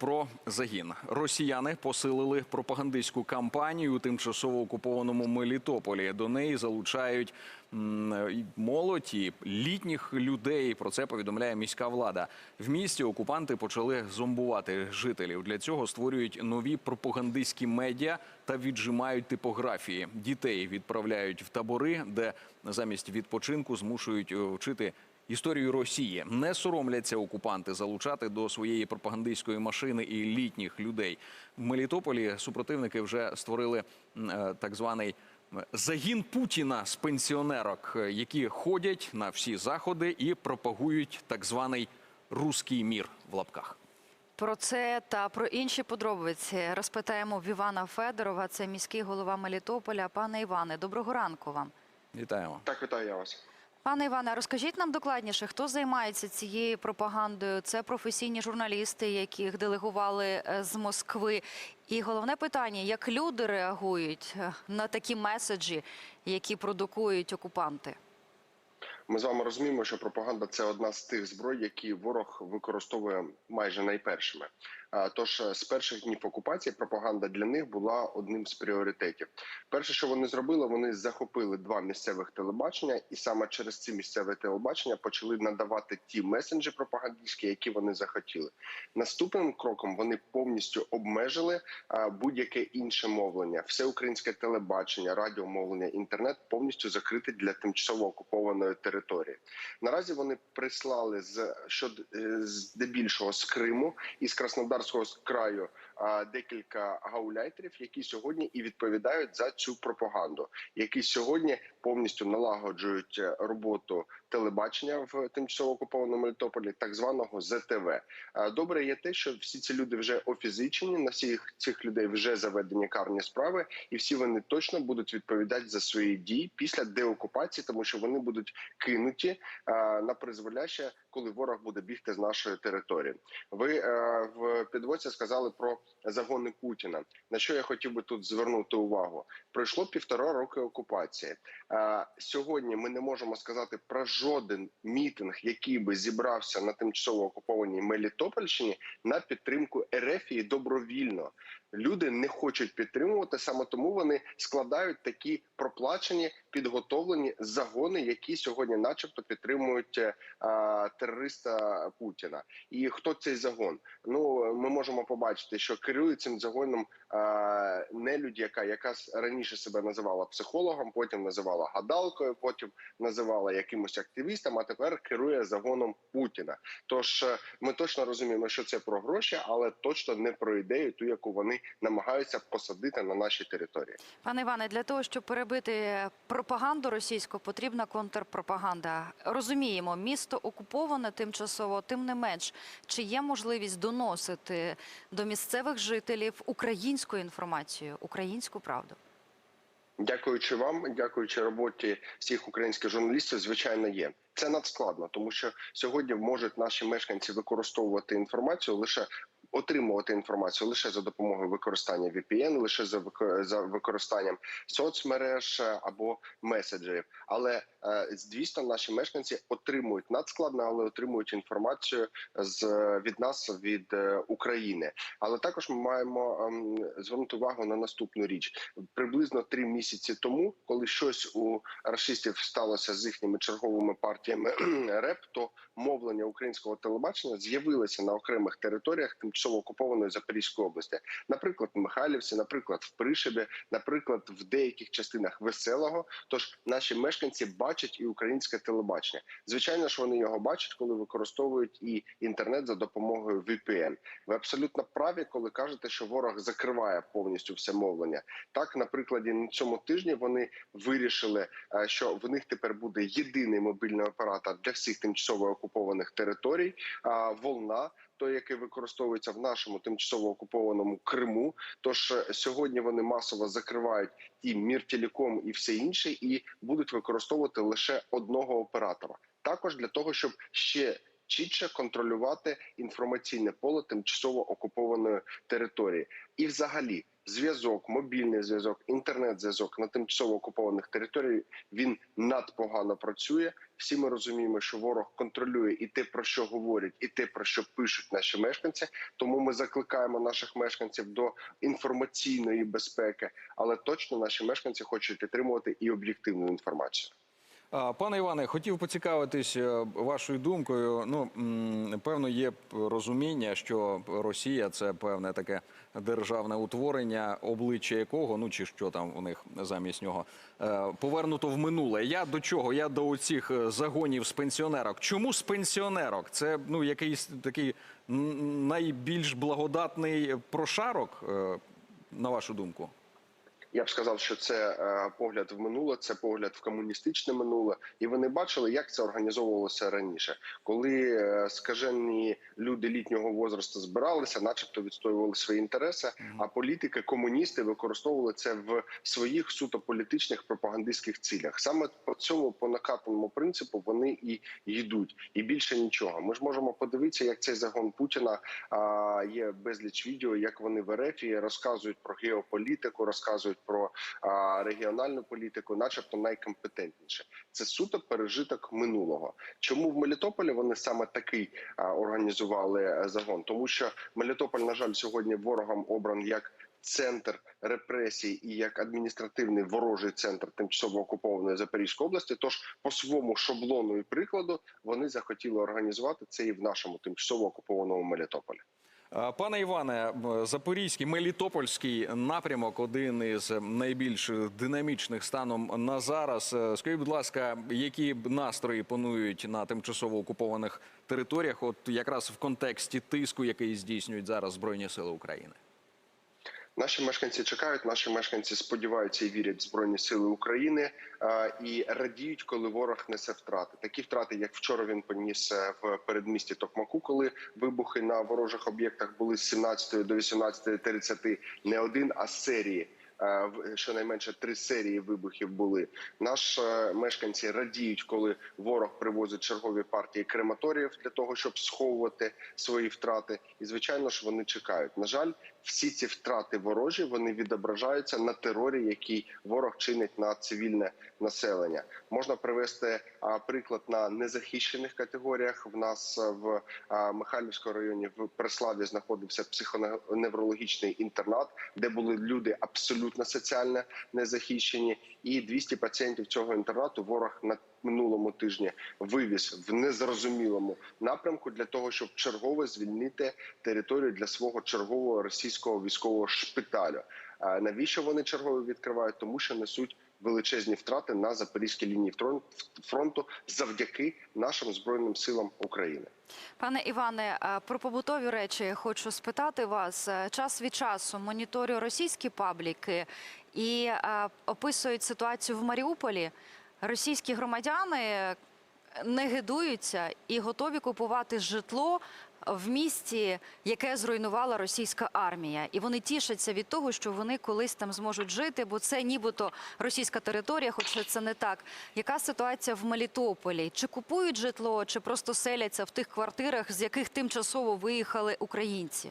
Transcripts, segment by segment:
про загін. Росіяни посилили пропагандистську кампанію у тимчасово окупованому Мелітополі. До неї залучають м, і молодь і літніх людей. Про це повідомляє міська влада. В місті окупанти почали зомбувати жителів. Для цього створюють нові пропагандистські медіа та віджимають типографії. Дітей відправляють в табори, де замість відпочинку змушують е, вчити Історію Росії не соромляться окупанти залучати до своєї пропагандистської машини і літніх людей. В Мелітополі супротивники вже створили е, так званий загін Путіна з пенсіонерок, е, які ходять на всі заходи і пропагують так званий руський мір в лапках. Про це та про інші подробиці розпитаємо в Івана Федорова. Це міський голова Мелітополя. Пане Іване, доброго ранку вам. Вітаємо. Так, вітаю я вас. Пане Іване, розкажіть нам докладніше, хто займається цією пропагандою? Це професійні журналісти, яких делегували е, з Москви. І головне питання: як люди реагують е, на такі меседжі, які продукують окупанти? Ми з вами розуміємо, що пропаганда це одна з тих зброй, які ворог використовує майже найпершими. Тож е, з перших днів окупації пропаганда для них була одним з пріоритетів. Перше, що вони зробили, вони захопили два місцевих телебачення, і саме через ці місцеві телебачення почали надавати ті месенджі пропагандистські, які вони захотіли. Наступним кроком вони повністю обмежили будь-яке інше мовлення, все українське телебачення, радіомовлення, інтернет повністю закрити для тимчасово окупованої території. Наразі вони прислали з що е, здебільшого з Криму і з Краснодарського краю а, декілька гауляйтерів, які сьогодні і відповідають за цю пропаганду, які сьогодні повністю налагоджують е, роботу телебачення в тимчасово окупованому Мелітополі, так званого ЗТВ. А, Добре є те, що всі ці люди вже офізичені, на всіх цих людей вже заведені карні справи, і всі вони точно будуть відповідати за свої дії після деокупації, тому що вони будуть кинуті а, на призволяще, коли ворог буде бігти з нашої території. Ви е, в підводці сказали про загони Путіна. На що я хотів би тут звернути увагу? Пройшло півтора роки окупації. Е, сьогодні ми не можемо сказати про жоден мітинг, який би зібрався на тимчасово окупованій Мелітопольщині на підтримку Ерефії добровільно. Люди не хочуть підтримувати саме тому вони складають такі проплачені підготовлені загони, які сьогодні, начебто, підтримують е, а, терориста Путіна. І хто цей загон? Ну ми можемо побачити, що керує цим загоном а, нелюдь, яка яка раніше себе називала психологом, потім називала гадалкою, потім називала якимось активістом, а тепер керує загоном Путіна. Тож е, ми точно розуміємо, що це про гроші, але точно не про ідею, ту яку вони намагаються посадити на нашій території. Пане Іване, для того, щоб перебити пропаганду російську, потрібна контрпропаганда. Розуміємо, місто окуповане тимчасово, тим не менш, чи є можливість доносити до місцевих жителів українську інформацію, українську правду? Дякуючи вам, дякуючи роботі всіх українських журналістів, звичайно, є. Це надскладно, тому що сьогодні можуть наші мешканці використовувати інформацію лише. Отримувати інформацію лише за допомогою використання VPN, лише за за використанням соцмереж е, або меседжерів. Але е, звісно, наші мешканці отримують надскладно, але отримують інформацію з від нас від е, України. Але також ми маємо ем, звернути увагу на наступну річ: приблизно три місяці тому, коли щось у расистів сталося з їхніми черговими партіями РЕП, то мовлення українського телебачення з'явилося на окремих територіях тимчасово окупованої Запорізької області, наприклад, в Михайлівці, наприклад, в Пришибі, наприклад, в деяких частинах веселого. Тож наші мешканці бачать і українське телебачення. Звичайно ж, вони його бачать, коли використовують і інтернет за допомогою VPN. Ви абсолютно праві, коли кажете, що ворог закриває повністю все мовлення. Так, на прикладі на цьому тижні вони вирішили, е, що в них тепер буде єдиний мобільний оператор для всіх тимчасово окупованих територій. а, Волна. Той, який використовується в нашому тимчасово окупованому Криму, тож е, сьогодні вони масово закривають і міртіліком, і все інше, і будуть використовувати лише одного оператора. Також для того, щоб ще чітше контролювати інформаційне поле тимчасово окупованої території, і взагалі зв'язок, мобільний зв'язок, інтернет-зв'язок на тимчасово окупованих територіях він надпогано працює. Всі ми розуміємо, що ворог контролює і те, про що говорять, і те, про що пишуть наші мешканці. Тому ми закликаємо наших мешканців до інформаційної безпеки, але точно наші мешканці хочуть отримувати і об'єктивну інформацію. Пане Іване, хотів поцікавитись е, вашою думкою. Ну певно, є розуміння, що Росія це певне таке державне утворення, обличчя якого, ну чи що там у них замість нього, е, повернуто в минуле. Я до чого? Я до оцих е, загонів з пенсіонерок. Чому з пенсіонерок? Це ну якийсь такий найбільш благодатний прошарок, на вашу думку? Я б сказав, що це е, погляд в минуле, це погляд в комуністичне минуле, і вони бачили, як це організовувалося раніше, коли е, скажені люди літнього возрасту збиралися, начебто відстоювали свої інтереси. А політики, комуністи використовували це в своїх суто політичних пропагандистських цілях. Саме по цьому по накатаному принципу вони і йдуть, і більше нічого. Ми ж можемо подивитися, як цей загон Путіна є безліч відео, як вони в РФ розказують про геополітику, розказують про а, регіональну політику, начебто найкомпетентніше. Це суто пережиток минулого. Чому в Мелітополі вони саме такий а, організували е, загон? Тому що Мелітополь, на жаль, сьогодні ворогом обран як. Центр репресій і як адміністративний ворожий центр тимчасово окупованої Запорізької області. Тож по своєму шаблону і прикладу вони захотіли організувати це і в нашому тимчасово окупованому Мелітополі. А, Пане Іване, Запорізький, Мелітопольський напрямок один із найбільш динамічних станом на зараз. Е, Скажіть, будь ласка, які настрої панують на тимчасово окупованих територіях, от якраз в контексті тиску, який здійснюють зараз Збройні Сили України? Наші мешканці чекають, наші мешканці сподіваються і вірять в збройні сили України і радіють, коли ворог несе втрати. Такі втрати, як вчора він поніс е, в передмісті Токмаку, коли вибухи на ворожих об'єктах були з 17 до 18.30, не один, а серії. Е, Щонайменше три серії вибухів були. Наші е, мешканці радіють, коли ворог привозить чергові партії крематоріїв для того, щоб сховувати свої втрати. І звичайно ж вони чекають. На жаль, всі ці втрати ворожі вони відображаються на терорі, який ворог чинить на цивільне населення. Можна привести а, приклад на незахищених категоріях. В нас в Михайлівському районі в Преславі знаходився психоневрологічний інтернат, де були люди абсолютно соціально незахищені, і 200 пацієнтів цього інтернату ворог на минулому тижні вивіз в незрозумілому напрямку для того, щоб чергово звільнити територію для свого чергового російського військового шпиталю. Навіщо вони чергово відкривають? Тому що несуть величезні втрати на запорізькій лінії фрон- фронту завдяки нашим збройним силам України. Пане Іване, про побутові речі хочу спитати вас. Е, Час від часу моніторю російські пабліки і е, описують ситуацію в Маріуполі. Російські громадяни не гидуються і готові купувати житло в місті, яке зруйнувала російська армія. І вони тішаться від того, що вони колись там зможуть жити, бо це нібито російська територія, хоча це не так. Яка ситуація в Мелітополі? Чи купують житло, чи просто селяться в тих квартирах, з яких тимчасово виїхали українці?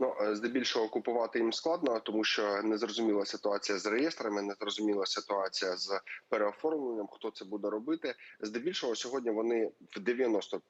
Ну е, здебільшого купувати їм складно, тому що незрозуміла ситуація з реєстрами, незрозуміла ситуація з переоформленням. Хто це буде робити? Здебільшого сьогодні вони в 90%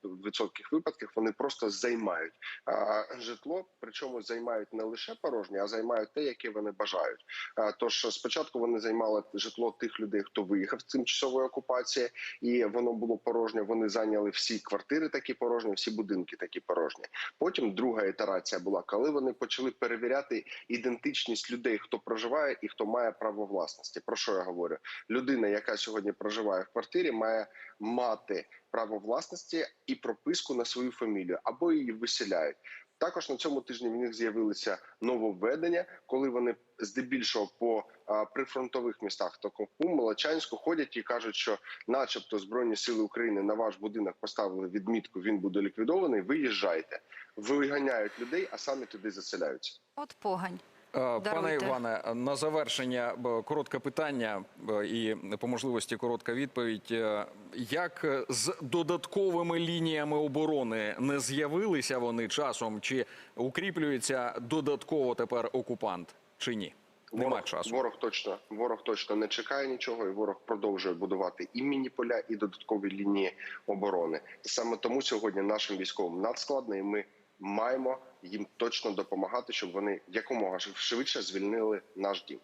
випадків вони просто займають а, житло. Причому займають не лише порожнє, а займають те, яке вони бажають. А, тож спочатку вони займали житло тих людей, хто виїхав з тимчасової окупації, і воно було порожнє. Вони зайняли всі квартири, такі порожні, всі будинки такі порожні. Потім друга ітерація була, коли вони почали перевіряти ідентичність людей, хто проживає і хто має право власності. Про що я говорю? Людина, яка сьогодні проживає в квартирі, має мати право власності і прописку на свою фамілію або її виселяють. Також на цьому тижні в них з'явилися нововведення, коли вони здебільшого по а, прифронтових містах Токмаку, Молочанську ходять і кажуть, що, начебто, збройні сили України на ваш будинок поставили відмітку, він буде ліквідований. Виїжджайте, виганяють людей, а самі туди заселяються. От погань. Е, Пане Іване, на завершення коротке питання і по можливості коротка відповідь. Е, Як з додатковими лініями оборони не з'явилися вони часом? Чи укріплюється додатково тепер окупант, чи ні? Нема Ворог, часу. ворог точно ворог точно не чекає нічого, і ворог продовжує будувати і міні-поля, і додаткові лінії оборони. Саме тому сьогодні нашим військовим надскладно, і ми маємо їм точно допомагати, щоб вони якомога швидше звільнили наш дім.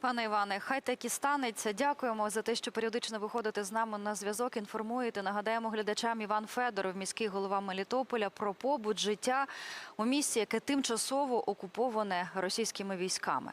Пане Іване, хай так і станеться. Дякуємо за те, що періодично виходите з нами на зв'язок. Інформуєте. Нагадаємо глядачам Іван Федоров, міський голова Мелітополя, про побут життя у місті, яке тимчасово окуповане російськими військами.